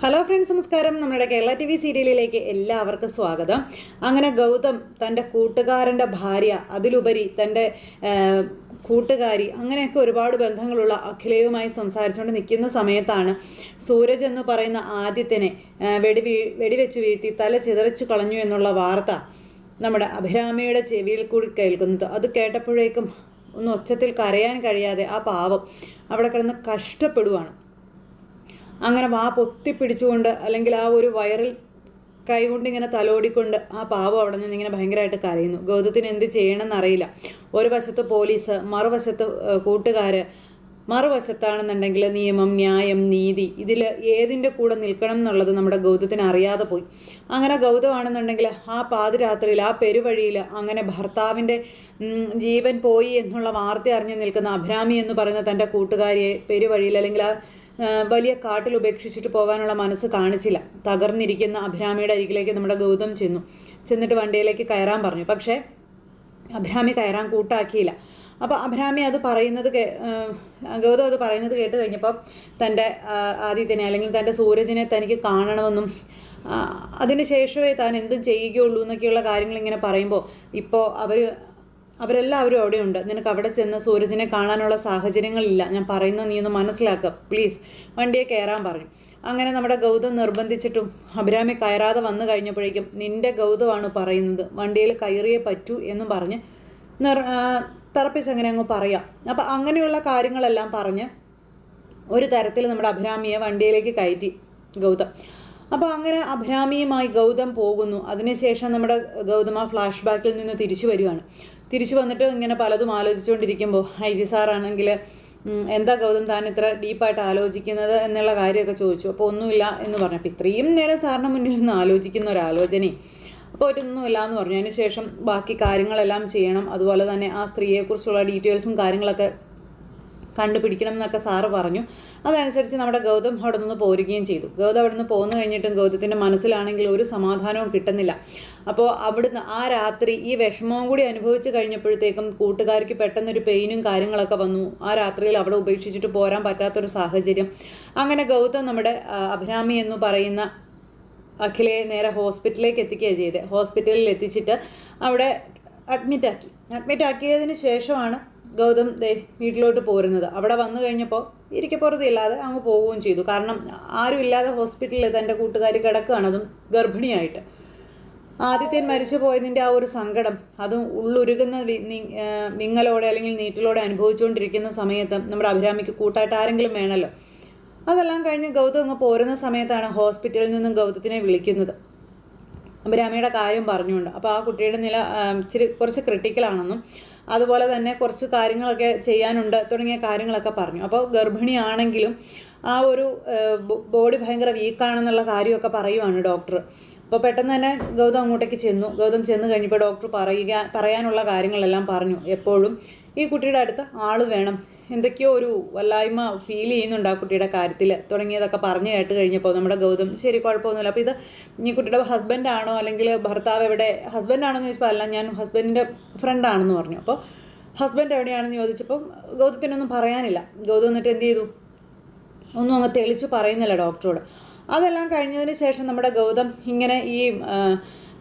Hello friends നമസ്കാരം. നമ്മുടെ Kerala T V സീരിയലിലേക്ക് എല്ലാവർക്കും സ്വാഗതം. അങ്ങനെ ഗൗതം തന്റെ കൂട്ടുകാരന്റെ ഭാര്യ അതിലുപരി തന്റെ കൂട്ടുകാരി അങ്ങനെയൊക്കെ ഒരുപാട് ബന്ധങ്ങളുള്ള അഖിലയുമായി സംസാരിച്ചുകൊണ്ട് നിൽക്കുന്ന സമയത്താണ് സൂരജ് എന്ന് പറയുന്ന ആദ്യത്തിനെ വെടി വെടിവെച്ച് വീഴ്ത്തി തല ചിതറിച്ചു കളഞ്ഞു എന്നുള്ള വാർത്ത നമ്മുടെ അഭിരാമിയുടെ ചെവിയിൽ കൂടി കേൾക്കുന്നത്. അത് കേട്ടപ്പോഴേക്കും ഒന്ന് ഒച്ചത്തിൽ കരയാൻ കഴിയാതെ ആ പാവം അവിടെ കിടന്ന് കഷ്ടപ്പെടുവാണ്. അങ്ങനെ വാ പൊത്തിപ്പിടിച്ചുകൊണ്ട് അല്ലെങ്കിൽ ആ ഒരു വയറിൽ കൈകൊണ്ട് ഇങ്ങനെ തലോടിക്കൊണ്ട് ആ പാവം അവിടെ നിന്ന് ഇങ്ങനെ ഭയങ്കരമായിട്ട് കരയുന്നു. ഗൗതത്തിന് എന്ത് ചെയ്യണമെന്ന് അറിയില്ല. ഒരു വശത്ത് പോലീസ് മറുവശത്ത് കൂട്ടുകാർ മറുവശത്താണെന്നുണ്ടെങ്കിൽ നിയമം ന്യായം നീതി ഇതിൽ ഏതിന്റെ കൂടെ നിൽക്കണം എന്നുള്ളത് നമ്മുടെ ഗൗതത്തിന് അറിയാതെ പോയി. അങ്ങനെ ഗൗതമാണെന്നുണ്ടെങ്കിൽ ആ പാതിരാത്രിയിൽ ആ പെരുവഴിയിൽ അങ്ങനെ ഭർത്താവിന്റെ ജീവൻ പോയി എന്നുള്ള വാർത്ത അറിഞ്ഞു നിൽക്കുന്ന അഭിരാമി എന്ന് പറയുന്ന തന്റെ കൂട്ടുകാരിയെ പെരുവഴിയിൽ അല്ലെങ്കിൽ ആ, വലിയ കാട്ടിൽ ഉപേക്ഷിച്ചിട്ട് പോകാനുള്ള മനസ്സ് കാണിച്ചില്ല. തകർന്നിരിക്കുന്ന അഭിരാമിയുടെ അരികിലേക്ക് നമ്മുടെ ഗൗതം ചെന്നു. ചെന്നിട്ട് വണ്ടിയിലേക്ക് കയറാൻ പറഞ്ഞു. പക്ഷേ അഭിരാമി കയറാൻ കൂട്ടാക്കിയില്ല. അപ്പോൾ അഭിരാമി അത് പറയുന്നത് കേ ഗൗതം അത് പറയുന്നത് കേട്ട് കഴിഞ്ഞപ്പോൾ തന്റെ ആദിത്യനെ അല്ലെങ്കിൽ തന്റെ സൂരജിനെ തനിക്ക് കാണണമെന്നും അതിന് ശേഷമേ താൻ എന്തും ചെയ്യുകയുള്ളൂ എന്നൊക്കെയുള്ള കാര്യങ്ങൾ ഇങ്ങനെ പറയുമ്പോൾ ഇപ്പോൾ അവർ അവരെല്ലാവരും അവിടെയുണ്ട്. നിനക്ക് അവിടെ ചെന്ന് സൂരജിനെ കാണാനുള്ള സാഹചര്യങ്ങളില്ല. ഞാൻ പറയുന്നത് നീ ഒന്ന് മനസ്സിലാക്കുക പ്ലീസ് വണ്ടിയെ കയറാൻ പറഞ്ഞു. അങ്ങനെ നമ്മുടെ ഗൗതം നിർബന്ധിച്ചിട്ടും അഭിരാമി കയറാതെ വന്നു കഴിഞ്ഞപ്പോഴേക്കും നിന്റെ ഗൗതമാണ് പറയുന്നത്. വണ്ടിയിൽ കയറിയേ പറ്റൂ എന്നും പറഞ്ഞ് നിർ തറപ്പിച്ചങ്ങനെ അങ്ങ് പറയാം. അപ്പം അങ്ങനെയുള്ള കാര്യങ്ങളെല്ലാം പറഞ്ഞ് ഒരു തരത്തിൽ നമ്മുടെ അഭിരാമിയെ വണ്ടിയിലേക്ക് കയറ്റി ഗൗതം. അപ്പോൾ അങ്ങനെ അഭിരാമിയുമായി ഗൗതം പോകുന്നു. അതിനുശേഷം നമ്മുടെ ഗൗതം ആ ഫ്ലാഷ് ബാക്കിൽ നിന്ന് തിരിച്ചു വരികയാണ്. തിരിച്ചു വന്നിട്ട് ഇങ്ങനെ പലതും ആലോചിച്ചുകൊണ്ടിരിക്കുമ്പോൾ ഐ ജി സാറാണെങ്കിൽ എന്താ ഗൗതം താൻ ഇത്ര ഡീപ്പായിട്ട് ആലോചിക്കുന്നത്? എന്നുള്ള കാര്യമൊക്കെ ചോദിച്ചു. അപ്പോൾ ഒന്നുമില്ല എന്ന് പറഞ്ഞു. അപ്പോൾ ഇത്രയും നേരം സാറിന് മുന്നിൽ നിന്ന് ആലോചിക്കുന്ന ഒരു ആലോചനയും അപ്പോൾ ഒരൊന്നുമില്ല എന്ന് പറഞ്ഞു. അതിന് ശേഷം ബാക്കി കാര്യങ്ങളെല്ലാം ചെയ്യണം. അതുപോലെ തന്നെ ആ സ്ത്രീയെക്കുറിച്ചുള്ള ഡീറ്റെയിൽസും കാര്യങ്ങളൊക്കെ കണ്ടുപിടിക്കണം എന്നൊക്കെ സാറ് പറഞ്ഞു. അതനുസരിച്ച് നമ്മുടെ ഗൗതം അവിടെ നിന്ന് പോരുകയും ചെയ്തു. ഗൗതം അവിടെ നിന്ന് പോന്നു കഴിഞ്ഞിട്ടും ഗൗതത്തിന്റെ മനസ്സിലാണെങ്കിൽ ഒരു സമാധാനവും കിട്ടുന്നില്ല. അപ്പോൾ അവിടുന്ന് ആ രാത്രി ഈ വിഷമവും കൂടി അനുഭവിച്ച് കഴിഞ്ഞപ്പോഴത്തേക്കും കൂട്ടുകാർക്ക് പെട്ടെന്നൊരു പെയിനും കാര്യങ്ങളൊക്കെ വന്നു. ആ രാത്രിയിൽ അവിടെ ഉപേക്ഷിച്ചിട്ട് പോരാൻ പറ്റാത്തൊരു സാഹചര്യം. അങ്ങനെ ഗൗതം നമ്മുടെ അഭിരാമി എന്ന് പറയുന്ന അഖിലയെ നേരെ ഹോസ്പിറ്റലിലേക്ക് എത്തിക്കുകയാണ് ചെയ്തത് ഹോസ്പിറ്റലിൽ എത്തിച്ചിട്ട് അവിടെ അഡ്മിറ്റാക്കി. അഡ്മിറ്റാക്കിയതിന് ശേഷമാണ് ഗൗതം ദേ വീട്ടിലോട്ട് പോരുന്നത്. അവിടെ വന്നു കഴിഞ്ഞപ്പോൾ ഇരിക്കപ്പുറത്തില്ലാതെ അങ്ങ് പോവുകയും ചെയ്തു. കാരണം ആരും ഇല്ലാതെ ഹോസ്പിറ്റലിൽ തന്റെ കൂട്ടുകാർ കിടക്കുകയാണ്. അതും ഗർഭിണിയായിട്ട്. ആദിത്യൻ മരിച്ചു പോയതിന്റെ ആ ഒരു സങ്കടം അതും ഉള്ളുരുകുന്ന വിങ്ങലോടെ അല്ലെങ്കിൽ നീറ്റിലോടെ അനുഭവിച്ചുകൊണ്ടിരിക്കുന്ന സമയത്ത് നമ്മുടെ അഭിരാമിക്ക് കൂട്ടായിട്ട് ആരെങ്കിലും വേണമല്ലോ. അതെല്ലാം കഴിഞ്ഞ് ഗൗതം അങ്ങ് പോരുന്ന സമയത്താണ് ഹോസ്പിറ്റലിൽ നിന്നും ഗൗതത്തിനെ വിളിക്കുന്നത്. അഭിരാമിയുടെ കാര്യം പറഞ്ഞുകൊണ്ട്. അപ്പോൾ ആ കുട്ടിയുടെ നില ഇച്ചിരി കുറച്ച് ക്രിട്ടിക്കലാണെന്നും അതുപോലെ തന്നെ കുറച്ച് കാര്യങ്ങളൊക്കെ ചെയ്യാനുണ്ട് തുടങ്ങിയ കാര്യങ്ങളൊക്കെ പറഞ്ഞു. അപ്പോൾ ഗർഭിണിയാണെങ്കിലും ആ ഒരു ബോഡി ഭയങ്കര വീക്കാണെന്നുള്ള കാര്യമൊക്കെ പറയുവാണ് ഡോക്ടർ അപ്പോൾ പെട്ടെന്ന് തന്നെ ഗൗതം അങ്ങോട്ടേക്ക് ചെന്നു. ഗൗതം ചെന്ന് കഴിഞ്ഞപ്പോൾ ഡോക്ടർ പറയുക പറയാനുള്ള കാര്യങ്ങളെല്ലാം പറഞ്ഞു. എപ്പോഴും ഈ കുട്ടിയുടെ അടുത്ത് ആൾ വേണം. എന്തൊക്കെയോ ഒരു വല്ലായ്മ ഫീൽ ചെയ്യുന്നുണ്ട് ആ കുട്ടിയുടെ കാര്യത്തിൽ തുടങ്ങിയതൊക്കെ പറഞ്ഞു കേട്ട് കഴിഞ്ഞപ്പോൾ നമ്മുടെ ഗൗതം ശരി കുഴപ്പമൊന്നുമില്ല. അപ്പോൾ ഇത് ഈ കുട്ടിയുടെ ഹസ്ബൻഡാണോ അല്ലെങ്കിൽ ഭർത്താവ് എവിടെ? ഹസ്ബൻഡ് ആണോ എന്ന് ചോദിച്ചപ്പോൾ അല്ല ഞാൻ ഹസ്ബൻഡിന്റെ ഫ്രണ്ടാണെന്ന് പറഞ്ഞു. അപ്പോൾ ഹസ്ബൻഡ് എവിടെയാണെന്ന് ചോദിച്ചപ്പോൾ ഗൗതത്തിനൊന്നും പറയാനില്ല. ഗൗതം എന്നിട്ട് എന്ത് ചെയ്തു? ഒന്നും അങ്ങ് തെളിച്ച് പറയുന്നില്ല ഡോക്ടറോട് അതെല്ലാം കഴിഞ്ഞതിന് ശേഷം നമ്മുടെ ഗൗതം ഇങ്ങനെ ഈ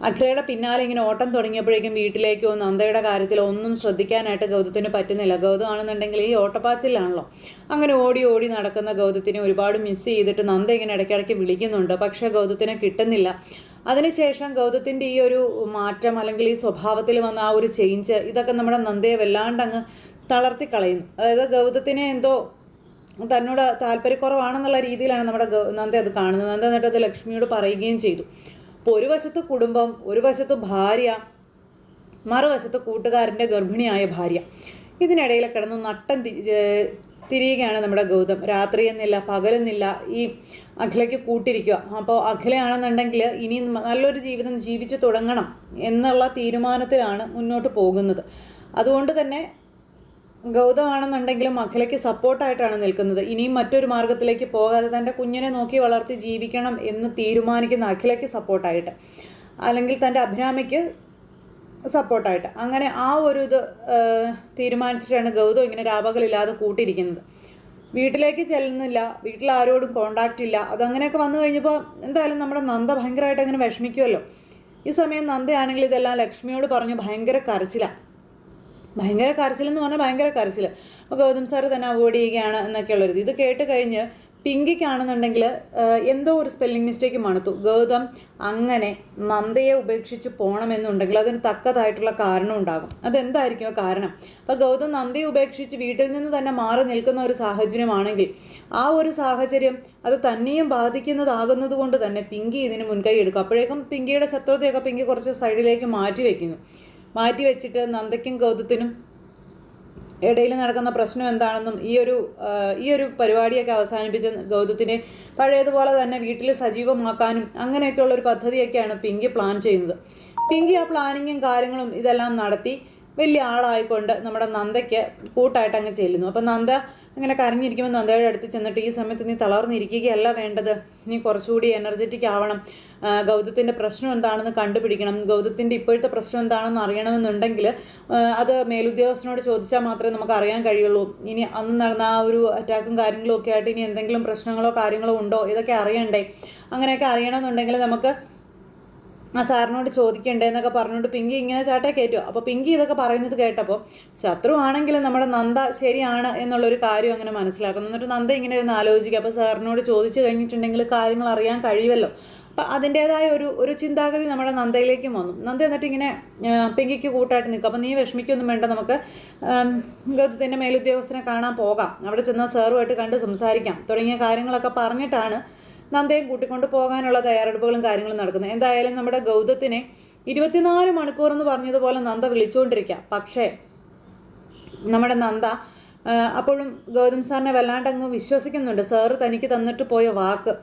അഖിലയുടെ പിന്നാലെ ഇങ്ങനെ ഓട്ടം തുടങ്ങിയപ്പോഴേക്കും വീട്ടിലേക്കോ നന്ദയുടെ കാര്യത്തിലോ ഒന്നും ശ്രദ്ധിക്കാനായിട്ട് ഗൗതത്തിന് പറ്റുന്നില്ല. ഗൗതം ആണെന്നുണ്ടെങ്കിൽ ഈ ഓട്ടപ്പാച്ചിലാണല്ലോ. അങ്ങനെ ഓടി ഓടി നടക്കുന്ന ഗൗതത്തിനെ ഒരുപാട് മിസ് ചെയ്തിട്ട് നന്ദ ഇങ്ങനെ ഇടയ്ക്കിടയ്ക്ക് വിളിക്കുന്നുണ്ട്. പക്ഷേ ഗൗതത്തിനെ കിട്ടുന്നില്ല. അതിനുശേഷം ഗൗതത്തിന്റെ ഈ ഒരു മാറ്റം അല്ലെങ്കിൽ ഈ സ്വഭാവത്തിൽ വന്ന ആ ഒരു ചേഞ്ച് ഇതൊക്കെ നമ്മുടെ നന്ദയെ വല്ലാണ്ട് അങ്ങ് തളർത്തി കളയുന്നു അതായത് ഗൗതത്തിനെ എന്തോ തന്നോട് താല്പര്യക്കുറവാണെന്നുള്ള രീതിയിലാണ് നമ്മുടെ നന്ദ അത് കാണുന്നത്. നന്ദ എന്നിട്ട് അത് ലക്ഷ്മിയോട് പറയുകയും ചെയ്തു. അപ്പോൾ ഒരു വശത്ത് കുടുംബം ഒരു വശത്ത് ഭാര്യ മറുവശത്ത് കൂട്ടുകാരന്റെ ഗർഭിണിയായ ഭാര്യ. ഇതിനിടയിൽ കിടന്ന് നട്ടം തിരിയുകയാണ് നമ്മുടെ ഗൗതം. രാത്രി എന്നില്ല പകലെന്നില്ല ഈ അഖിലയ്ക്ക് കൂട്ടിരിക്കുക. അപ്പോൾ അഖിലയാണെന്നുണ്ടെങ്കിൽ ഇനി നല്ലൊരു ജീവിതം ജീവിച്ചു തുടങ്ങണം എന്നുള്ള തീരുമാനത്തിലാണ് മുന്നോട്ട് പോകുന്നത്. അതുകൊണ്ട് തന്നെ ഗൗതമാണെന്നുണ്ടെങ്കിലും അഖിലയ്ക്ക് സപ്പോർട്ടായിട്ടാണ് നിൽക്കുന്നത്. ഇനിയും മറ്റൊരു മാർഗത്തിലേക്ക് പോകാതെ തന്റെ കുഞ്ഞിനെ നോക്കി വളർത്തി ജീവിക്കണം എന്ന് തീരുമാനിക്കുന്ന അഖിലയ്ക്ക് സപ്പോർട്ടായിട്ട്. അല്ലെങ്കിൽ തന്റെ അഭിരാമിക്ക് സപ്പോർട്ടായിട്ട്. അങ്ങനെ ആ ഒരു ഇത് തീരുമാനിച്ചിട്ടാണ് ഗൗതം ഇങ്ങനെ രാപകലില്ലാതെ കൂട്ടിയിരിക്കുന്നത് വീട്ടിലേക്ക് ചെല്ലുന്നില്ല. വീട്ടിൽ ആരോടും കോണ്ടാക്റ്റ് ഇല്ല. അതങ്ങനെയൊക്കെ വന്നു കഴിഞ്ഞപ്പോൾ എന്തായാലും നമ്മുടെ നന്ദ ഭയങ്കരമായിട്ട് അങ്ങനെ വിഷമിക്കുമല്ലോ ഈ സമയം നന്ദയാണെങ്കിൽ ഇതെല്ലാം ലക്ഷ്മിയോട് പറഞ്ഞു ഭയങ്കര കരച്ചിലാണ് ഭയങ്കര കരച്ചിലെന്ന് പറഞ്ഞാൽ ഭയങ്കര കരച്ചിൽ അപ്പോൾ ഗൗതം സാറ് തന്നെ അവോയ്ഡ് ചെയ്യുകയാണ് എന്നൊക്കെയുള്ളൊരു ഇത് കേട്ട് കഴിഞ്ഞ് പിങ്കിക്കാണെന്നുണ്ടെങ്കിൽ എന്തോ ഒരു സ്പെല്ലിംഗ് മിസ്റ്റേക്ക് മണത്തു. ഗൗതം അങ്ങനെ നന്ദയെ ഉപേക്ഷിച്ച് പോകണമെന്നുണ്ടെങ്കിൽ അതിന് തക്കതായിട്ടുള്ള കാരണം ഉണ്ടാകും. അതെന്തായിരിക്കും കാരണം? അപ്പോൾ ഗൗതം നന്ദയെ ഉപേക്ഷിച്ച് വീട്ടിൽ നിന്ന് തന്നെ മാറി നിൽക്കുന്ന ഒരു സാഹചര്യമാണെങ്കിൽ ആ ഒരു സാഹചര്യം അത് തന്നെയും ബാധിക്കുന്നതാകുന്നത് കൊണ്ട് തന്നെ പിങ്കി ഇതിന് മുൻകൈ എടുക്കും. അപ്പോഴേക്കും പിങ്കിയുടെ ശത്രുതയൊക്കെ പിങ്കി കുറച്ച് സൈഡിലേക്ക് മാറ്റി വയ്ക്കുന്നു മാറ്റി വെച്ചിട്ട് നന്ദയ്ക്കും ഗൗതത്തിനും ഇടയിൽ നടക്കുന്ന പ്രശ്നം എന്താണെന്നും ഈ ഒരു ഈ ഒരു പരിപാടിയൊക്കെ അവസാനിപ്പിച്ച ഗൗതത്തിനെ പഴയതുപോലെ തന്നെ വീട്ടിൽ സജീവമാക്കാനും അങ്ങനെയൊക്കെയുള്ള ഒരു പദ്ധതിയൊക്കെയാണ് പിങ്കി പ്ലാൻ ചെയ്യുന്നത്. പിങ്കി ആ പ്ലാനിങ്ങും കാര്യങ്ങളും ഇതെല്ലാം നടത്തി വലിയ ആളായിക്കൊണ്ട് നമ്മുടെ നന്ദയ്ക്ക് കൂട്ടായിട്ട് അങ്ങ് ചെല്ലുന്നു. അപ്പം നന്ദ ഇങ്ങനെ കരഞ്ഞിരിക്കുമ്പോൾ നന്ദയുടെ അടുത്ത് ചെന്നിട്ട് ഈ സമയത്ത് നീ തളർന്നിരിക്കുകയല്ല വേണ്ടത്. നീ കുറച്ചുകൂടി എനർജറ്റിക് ആവണം. ഗൗതത്തിന്റെ പ്രശ്നം എന്താണെന്ന് കണ്ടുപിടിക്കണം. ഗൗതത്തിന്റെ ഇപ്പോഴത്തെ പ്രശ്നം എന്താണെന്ന് അറിയണമെന്നുണ്ടെങ്കിൽ അത് മേലുദ്യോഗസ്ഥനോട് ചോദിച്ചാൽ മാത്രമേ നമുക്ക് അറിയാൻ കഴിയുള്ളൂ. ഇനി അന്ന് നടന്ന ആ ഒരു അറ്റാക്കും കാര്യങ്ങളും ഒക്കെ ആയിട്ട് ഇനി എന്തെങ്കിലും പ്രശ്നങ്ങളോ കാര്യങ്ങളോ ഉണ്ടോ? ഇതൊക്കെ അറിയണ്ടേ? അങ്ങനെയൊക്കെ അറിയണമെന്നുണ്ടെങ്കിൽ നമുക്ക് ആ സാറിനോട് ചോദിക്കണ്ടേ എന്നൊക്കെ പറഞ്ഞുകൊണ്ട് പിങ്കി ഇങ്ങനെ ചാട്ടേ കയറ്റുമോ അപ്പോൾ പിങ്കി ഇതൊക്കെ പറയുന്നത് കേട്ടപ്പോൾ ശത്രു ആണെങ്കിലും നമ്മുടെ നന്ദ ശരിയാണ് എന്നുള്ളൊരു കാര്യം അങ്ങനെ മനസ്സിലാക്കുന്നു. എന്നിട്ട് നന്ദ ഇങ്ങനെ ഒന്ന് ആലോചിക്കുക അപ്പോൾ സാറിനോട് ചോദിച്ചു കഴിഞ്ഞിട്ടുണ്ടെങ്കിൽ കാര്യങ്ങൾ അറിയാൻ കഴിയുമല്ലോ. അപ്പം അതിന്റേതായ ഒരു ഒരു ചിന്താഗതി നമ്മുടെ നന്ദയിലേക്കും വന്നു. നന്ദ എന്നിട്ട് ഇങ്ങനെ പിങ്കിക്ക് കൂട്ടായിട്ട് നിൽക്കും. അപ്പം നീ വിഷമിക്കൊന്നും വേണ്ട നമുക്ക് ഗൗതത്തിന്റെ മേലുദ്യോഗസ്ഥനെ കാണാൻ പോകാം. അവിടെ ചെന്നാൽ സാറുമായിട്ട് കണ്ട് സംസാരിക്കാം. തുടങ്ങിയ കാര്യങ്ങളൊക്കെ പറഞ്ഞിട്ടാണ് നന്ദയും കൂട്ടിക്കൊണ്ട് പോകാനുള്ള തയ്യാറെടുപ്പുകളും കാര്യങ്ങളും നടക്കുന്നത് എന്തായാലും നമ്മുടെ ഗൗതത്തിനെ ഇരുപത്തിനാല് മണിക്കൂർ എന്ന് പറഞ്ഞതുപോലെ നന്ദ വിളിച്ചുകൊണ്ടിരിക്കാം പക്ഷേ നമ്മുടെ നന്ദ അപ്പോഴും ഗൗതം സാറിനെ വല്ലാണ്ട് അങ്ങ് വിശ്വസിക്കുന്നുണ്ട്. സാറ് തനിക്ക് തന്നിട്ട് പോയ വാക്ക്.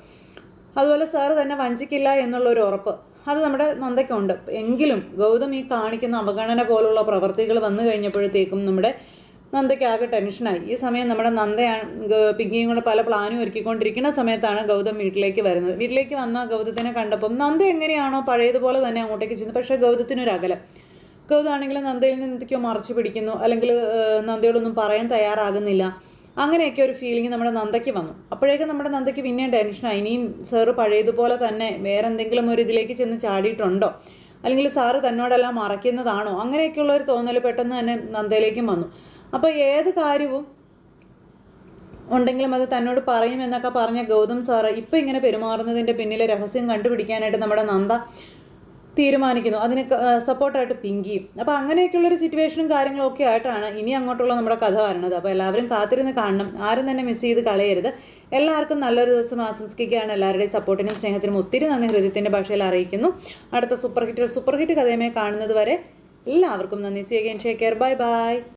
അതുപോലെ സാറ് തന്നെ വഞ്ചിക്കില്ല എന്നുള്ളൊരു ഉറപ്പ്. അത് നമ്മുടെ നന്ദയ്ക്കുണ്ട്. എങ്കിലും ഗൗതം ഈ കാണിക്കുന്ന അവഗണന പോലുള്ള പ്രവൃത്തികൾ വന്നു കഴിഞ്ഞപ്പോഴത്തേക്കും നമ്മുടെ നന്ദയ്ക്ക് ആകെ ടെൻഷനായി. ഈ സമയം നമ്മുടെ നന്ദയാണ് പിങ്കിയും കൂടെ പല പ്ലാനും ഒരുക്കിക്കൊണ്ടിരിക്കുന്ന സമയത്താണ് ഗൗതം വീട്ടിലേക്ക് വരുന്നത്. വീട്ടിലേക്ക് വന്ന ഗൗതത്തിനെ കണ്ടപ്പം നന്ദ എങ്ങനെയാണോ പഴയതുപോലെ തന്നെ അങ്ങോട്ടേക്ക് ചെന്നു പക്ഷേ ഗൗതത്തിനൊരു അകലം. ഗൗതമാണെങ്കിൽ നന്ദയിൽ എന്തൊക്കെയോ മറച്ചു പിടിക്കുന്നു അല്ലെങ്കിൽ നന്ദയോടൊന്നും പറയാൻ തയ്യാറാകുന്നില്ല. അങ്ങനെയൊക്കെ ഒരു ഫീലിംഗ് നമ്മുടെ നന്ദയ്ക്ക് വന്നു. അപ്പോഴേക്കും നമ്മുടെ നന്ദയ്ക്ക് പിന്നെയും ടെൻഷനായി. ഇനിയും സാറ് പഴയതുപോലെ തന്നെ വേറെ എന്തെങ്കിലും ഒരു ഇതിലേക്ക് ചെന്ന് ചാടിയിട്ടുണ്ടോ? അല്ലെങ്കിൽ സാറ് തന്നോടെല്ലാം മറയ്ക്കുന്നതാണോ? അങ്ങനെയൊക്കെയുള്ള ഒരു തോന്നൽ പെട്ടെന്ന് തന്നെ നന്ദയിലേക്കും വന്നു. അപ്പോൾ ഏത് കാര്യവും ഉണ്ടെങ്കിലും അത് തന്നോട് പറയും എന്നൊക്കെ പറഞ്ഞ ഗൗതം സാറ് ഇപ്പം ഇങ്ങനെ പെരുമാറുന്നതിന്റെ പിന്നിലെ രഹസ്യം കണ്ടുപിടിക്കാനായിട്ട് നമ്മുടെ നന്ദ തീരുമാനിക്കുന്നു. അതിന് സപ്പോർട്ടായിട്ട് പിങ്കിയും. അപ്പോൾ അങ്ങനെയൊക്കെയുള്ളൊരു സിറ്റുവേഷനും കാര്യങ്ങളും ഒക്കെ ആയിട്ടാണ് ഇനി അങ്ങോട്ടുള്ള നമ്മുടെ കഥ വരുന്നത് അപ്പോൾ എല്ലാവരും കാത്തിരുന്ന് കാണണം. ആരും തന്നെ മിസ് ചെയ്ത് കളയരുത്. എല്ലാവർക്കും നല്ലൊരു ദിവസം ആശംസിക്കുകയാണ്. എല്ലാവരുടെയും സപ്പോർട്ടിനും സ്നേഹത്തിനും ഒത്തിരി നന്ദി ഹൃദയത്തിന്റെ ഭാഷയിൽ അറിയിക്കുന്നു. അടുത്ത സൂപ്പർ ഹിറ്റ് സൂപ്പർ ഹിറ്റ് കഥയുമായി കാണുന്നത് വരെ എല്ലാവർക്കും നന്ദി. See again take care bye bye